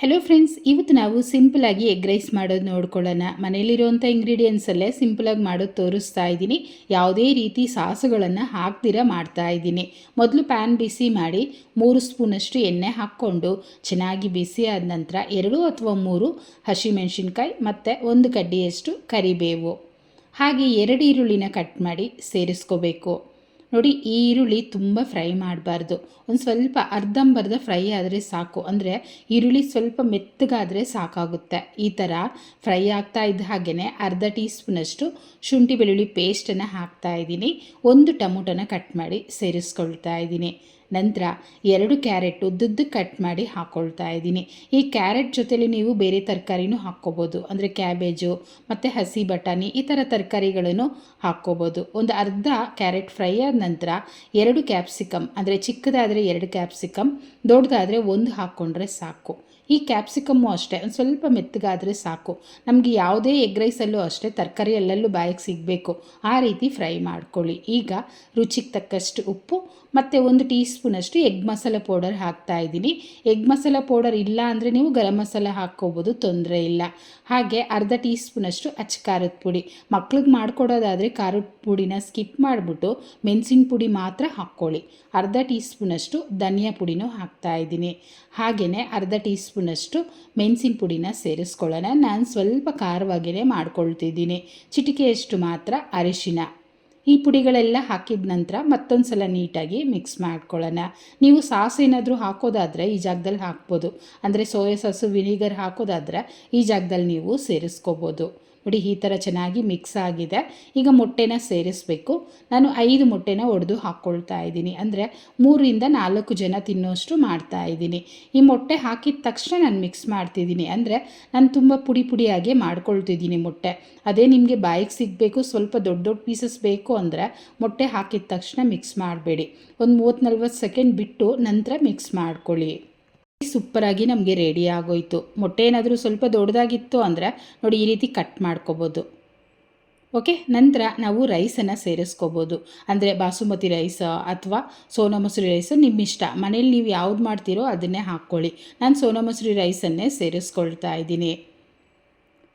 Hello friends ಇವತ್ತು ನಾವು ಸಿಂಪಲಾಗಿ ಎಗ್ ರೈಸ್ ಮಾಡೋದು ನೋಡ್ಕೊಳ್ಳೋಣ. ಮನೇಲಿರುವಂಥ ಇಂಗ್ರೀಡಿಯೆಂಟ್ಸಲ್ಲೇ ಸಿಂಪಲಾಗಿ ಮಾಡೋದು ತೋರಿಸ್ತಾ ಇದ್ದೀನಿ. ಯಾವುದೇ ರೀತಿ ಸಾಸುಗಳನ್ನು ಹಾಕ್ದಿರ ಮಾಡ್ತಾ ಇದ್ದೀನಿ. ಮೊದಲು ಪ್ಯಾನ್ ಬಿಸಿ ಮಾಡಿ ಮೂರು ಸ್ಪೂನಷ್ಟು ಎಣ್ಣೆ ಹಾಕ್ಕೊಂಡು ಚೆನ್ನಾಗಿ ಬಿಸಿ ಆದ ನಂತರ ಎರಡು ಅಥವಾ ಮೂರು ಹಸಿಮೆಣಸಿನ್ಕಾಯಿ ಮತ್ತು ಒಂದು ಕಡ್ಡಿಯಷ್ಟು ಕರಿಬೇವು. ಹಾಗೆ ಎರಡು ಈರುಳ್ಳಿನ ಕಟ್ ಮಾಡಿ ಸೇರಿಸ್ಕೋಬೇಕು. ನೋಡಿ ಈರುಳ್ಳಿ ತುಂಬ ಫ್ರೈ ಮಾಡಬಾರ್ದು. ಒಂದು ಸ್ವಲ್ಪ ಅರ್ಧಂಬರ್ಧ ಫ್ರೈ ಆದರೆ ಸಾಕು. ಅಂದರೆ ಈರುಳ್ಳಿ ಸ್ವಲ್ಪ ಮೆತ್ತಗಾದರೆ ಸಾಕಾಗುತ್ತೆ. ಈ ಥರ ಫ್ರೈ ಆಗ್ತಾ ಇದ್ದ ಹಾಗೆಯೇ ಅರ್ಧ ಟೀ ಸ್ಪೂನಷ್ಟು ಶುಂಠಿ ಬೆಳ್ಳುಳ್ಳಿ ಪೇಸ್ಟನ್ನು ಹಾಕ್ತಾ ಇದ್ದೀನಿ. ಒಂದು ಟೊಮೊಟೊನ ಕಟ್ ಮಾಡಿ ಸೇರಿಸ್ಕೊಳ್ತಾ ಇದ್ದೀನಿ. ನಂತರ ಎರಡು ಕ್ಯಾರೆಟ್ ಉದ್ದುದ್ದು ಕಟ್ ಮಾಡಿ ಹಾಕ್ಕೊಳ್ತಾ ಇದ್ದೀನಿ. ಈ ಕ್ಯಾರೆಟ್ ಜೊತೆಲಿ ನೀವು ಬೇರೆ ತರಕಾರಿನೂ ಹಾಕ್ಕೋಬೋದು. ಅಂದರೆ ಕ್ಯಾಬೇಜು, ಮತ್ತು ಹಸಿ ಬಟಾಣಿ, ಈ ಥರ ತರಕಾರಿಗಳನ್ನು ಹಾಕ್ಕೋಬೋದು. ಒಂದು ಅರ್ಧ ಕ್ಯಾರೆಟ್ ಫ್ರೈ ಆದ ನಂತರ ಎರಡು ಕ್ಯಾಪ್ಸಿಕಮ್ ಅಂದರೆ ಚಿಕ್ಕದಾದರೆ ಎರಡು ಕ್ಯಾಪ್ಸಿಕಮ್ ದೊಡ್ಡದಾದರೆ ಒಂದು ಹಾಕ್ಕೊಂಡ್ರೆ ಸಾಕು. ಈ ಕ್ಯಾಪ್ಸಿಕಮ್ಮು ಅಷ್ಟೇ, ಒಂದು ಸ್ವಲ್ಪ ಮೆತ್ತಗಾದರೆ ಸಾಕು. ನಮಗೆ ಯಾವುದೇ ಎಗ್ ರೈಸಲ್ಲೂ ಅಷ್ಟೇ ತರಕಾರಿ ಎಲ್ಲೆಲ್ಲೂ ಬಾಯಿಗೆ ಸಿಗಬೇಕು. ಆ ರೀತಿ ಫ್ರೈ ಮಾಡ್ಕೊಳ್ಳಿ. ಈಗ ರುಚಿಗೆ ತಕ್ಕಷ್ಟು ಉಪ್ಪು, ಮತ್ತು ಒಂದು ಟೀ ಸ್ಪೂನಷ್ಟು ಎಗ್ ಮಸಾಲೆ ಪೌಡರ್ ಹಾಕ್ತಾ ಇದ್ದೀನಿ. ಎಗ್ ಮಸಾಲ ಪೌಡರ್ ಇಲ್ಲ ಅಂದರೆ ನೀವು ಗರಂ ಮಸಾಲ ಹಾಕ್ಕೋಬೋದು, ತೊಂದರೆ ಇಲ್ಲ. ಹಾಗೆ ಅರ್ಧ ಟೀ ಸ್ಪೂನಷ್ಟು ಅಚ್ಚ ಖಾರದ ಪುಡಿ. ಮಕ್ಳಿಗೆ ಮಾಡ್ಕೊಡೋದಾದರೆ ಖಾರದ ಪುಡಿನ ಸ್ಕಿಪ್ ಮಾಡಿಬಿಟ್ಟು ಮೆಣಸಿನ ಪುಡಿ ಮಾತ್ರ ಹಾಕ್ಕೊಳ್ಳಿ. ಅರ್ಧ ಟೀ ಸ್ಪೂನಷ್ಟು ಧನಿಯಾ ಪುಡಿನೂ ಹಾಕ್ತಾ ಇದ್ದೀನಿ. ಹಾಗೆಯೇ ಅರ್ಧ ಟೀ ಸ್ಪೂನಷ್ಟು ಮೆಣಸಿನ ಪುಡಿನ ಸೇರಿಸ್ಕೊಳ್ಳೋಣ. ನಾನು ಸ್ವಲ್ಪ ಖಾರವಾಗಿಯೇ ಮಾಡ್ಕೊಳ್ತಿದ್ದೀನಿ. ಚಿಟಿಕೆಯಷ್ಟು ಮಾತ್ರ ಅರಿಶಿನ. ಈ ಪುಡಿಗಳೆಲ್ಲ ಹಾಕಿದ ನಂತರ ಮತ್ತೊಂದು ಸಲ ನೀಟಾಗಿ ಮಿಕ್ಸ್ ಮಾಡ್ಕೊಳ್ಳೋಣ. ನೀವು ಸಾಸ್ ಏನಾದರೂ ಹಾಕೋದಾದರೆ ಈ ಜಾಗದಲ್ಲಿ ಹಾಕ್ಬೋದು. ಅಂದರೆ ಸೋಯಾ ಸಾಸು, ವಿನಿಗರ್ ಹಾಕೋದಾದರೆ ಈ ಜಾಗದಲ್ಲಿ ನೀವು ಸೇರಿಸ್ಕೋಬೋದು. ನೋಡಿ, ಈ ಥರ ಚೆನ್ನಾಗಿ ಮಿಕ್ಸ್ ಆಗಿದೆ. ಈಗ ಮೊಟ್ಟೆನ ಸೇರಿಸಬೇಕು. ನಾನು ಐದು ಮೊಟ್ಟೆನ ಒಡೆದು ಹಾಕ್ಕೊಳ್ತಾ ಇದ್ದೀನಿ. ಅಂದರೆ ಮೂರರಿಂದ ನಾಲ್ಕು ಜನ ತಿನ್ನೋಷ್ಟು ಮಾಡ್ತಾ ಇದ್ದೀನಿ. ಈ ಮೊಟ್ಟೆ ಹಾಕಿದ ತಕ್ಷಣ ನಾನು ಮಿಕ್ಸ್ ಮಾಡ್ತಿದ್ದೀನಿ. ಅಂದರೆ ನಾನು ತುಂಬ ಪುಡಿ ಪುಡಿಯಾಗಿ ಮಾಡ್ಕೊಳ್ತಿದ್ದೀನಿ ಮೊಟ್ಟೆ. ಅದೇ ನಿಮಗೆ ಬಾಯಿಗೆ ಸಿಗಬೇಕು, ಸ್ವಲ್ಪ ದೊಡ್ಡ ದೊಡ್ಡ ಪೀಸಸ್ ಬೇಕು ಅಂದರೆ ಮೊಟ್ಟೆ ಹಾಕಿದ ತಕ್ಷಣ ಮಿಕ್ಸ್ ಮಾಡಬೇಡಿ. ಒಂದು ಮೂವತ್ತು ನಲ್ವತ್ತು ಸೆಕೆಂಡ್ ಬಿಟ್ಟು ನಂತರ ಮಿಕ್ಸ್ ಮಾಡ್ಕೊಳ್ಳಿ. ಸೂಪರಾಗಿ ನಮಗೆ ರೆಡಿ ಆಗೋಯ್ತು. ಮೊಟ್ಟೆ ಏನಾದರೂ ಸ್ವಲ್ಪ ದೊಡ್ಡದಾಗಿತ್ತು ಅಂದರೆ ನೋಡಿ ಈ ರೀತಿ ಕಟ್ ಮಾಡ್ಕೋಬೋದು. ಓಕೆ ನಂತರ ನಾವು ರೈಸನ್ನು ಸೇರಿಸ್ಕೋಬೋದು. ಅಂದರೆ ಬಾಸುಮತಿ ರೈಸ್ ಅಥವಾ ಸೋನಾ ಮಸೂರಿ ರೈಸ್ ನಿಮ್ಮ ಇಷ್ಟ ಮನೇಲಿ ನೀವು ಯಾವ್ದು ಮಾಡ್ತೀರೋ ಅದನ್ನೇ ಹಾಕ್ಕೊಳ್ಳಿ. ನಾನು ಸೋನಾ ಮಸೂರಿ ರೈಸನ್ನೇ ಸೇರಿಸ್ಕೊಳ್ತಾ ಇದ್ದೀನಿ.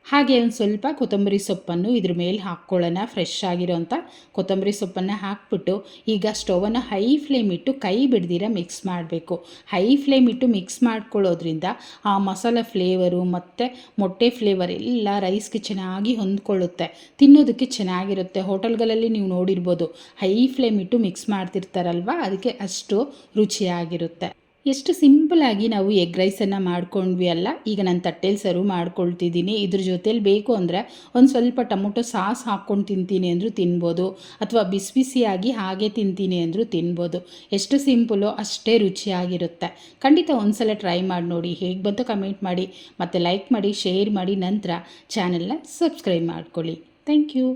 ಹಾಗೆ ಒಂದು ಸ್ವಲ್ಪ ಕೊತ್ತಂಬರಿ ಸೊಪ್ಪನ್ನು ಇದ್ರ ಮೇಲೆ ಹಾಕ್ಕೊಳ್ಳೋಣ ಫ್ರೆಶ್ ಆಗಿರೋಂಥ ಕೊತ್ತಂಬರಿ ಸೊಪ್ಪನ್ನು ಹಾಕ್ಬಿಟ್ಟು ಈಗ ಸ್ಟವನ್ನು ಹೈ ಫ್ಲೇಮ್ ಇಟ್ಟು ಕೈ ಬಿಡ್ದಿರ ಮಿಕ್ಸ್ ಮಾಡಬೇಕು. ಹೈ ಫ್ಲೇಮ್ ಇಟ್ಟು ಮಿಕ್ಸ್ ಮಾಡ್ಕೊಳ್ಳೋದ್ರಿಂದ ಆ ಮಸಾಲ ಫ್ಲೇವರು ಮತ್ತು ಮೊಟ್ಟೆ ಫ್ಲೇವರ್ ಎಲ್ಲ ರೈಸ್ಗೆ ಚೆನ್ನಾಗಿ ಹೊಂದ್ಕೊಳ್ಳುತ್ತೆ. ತಿನ್ನೋದಕ್ಕೆ ಚೆನ್ನಾಗಿರುತ್ತೆ. ಹೋಟೆಲ್ಗಳಲ್ಲಿ ನೀವು ನೋಡಿರ್ಬೋದು, ಹೈ ಫ್ಲೇಮ್ ಇಟ್ಟು ಮಿಕ್ಸ್ ಮಾಡ್ತಿರ್ತಾರಲ್ವ? ಅದಕ್ಕೆ ಅಷ್ಟು ರುಚಿಯಾಗಿರುತ್ತೆ. ಎಷ್ಟು ಸಿಂಪಲಾಗಿ ನಾವು ಎಗ್ ರೈಸನ್ನು ಮಾಡ್ಕೊಂಡ್ವಿ ಅಲ್ಲ, ಈಗ ನಾನು ತಟ್ಟೆಲಿ ಸರ್ವ್ ಮಾಡ್ಕೊಳ್ತಿದ್ದೀನಿ ಇದ್ರ ಜೊತೇಲಿ ಬೇಕು ಅಂದರೆ ಒಂದು ಸ್ವಲ್ಪ ಟೊಮೊಟೊ ಸಾಸ್ ಹಾಕ್ಕೊಂಡು ತಿಂತೀನಿ ಅಂದರೂ ತಿನ್ಬೋದು, ಅಥವಾ ಬಿಸಿ ಬಿಸಿಯಾಗಿ ಹಾಗೆ ತಿಂತೀನಿ ಅಂದರೂ ತಿನ್ಬೋದು. ಎಷ್ಟು ಸಿಂಪಲು ಅಷ್ಟೇ ರುಚಿಯಾಗಿರುತ್ತೆ. ಖಂಡಿತ ಒಂದ್ಸಲ ಟ್ರೈ ಮಾಡಿ ನೋಡಿ, ಹೇಗೆ ಬಂತು ಕಮೆಂಟ್ ಮಾಡಿ, ಮತ್ತು ಲೈಕ್ ಮಾಡಿ ಶೇರ್ ಮಾಡಿ, ನಂತರ ಚಾನಲ್ನ ಸಬ್ಸ್ಕ್ರೈಬ್ ಮಾಡ್ಕೊಳ್ಳಿ. Thank you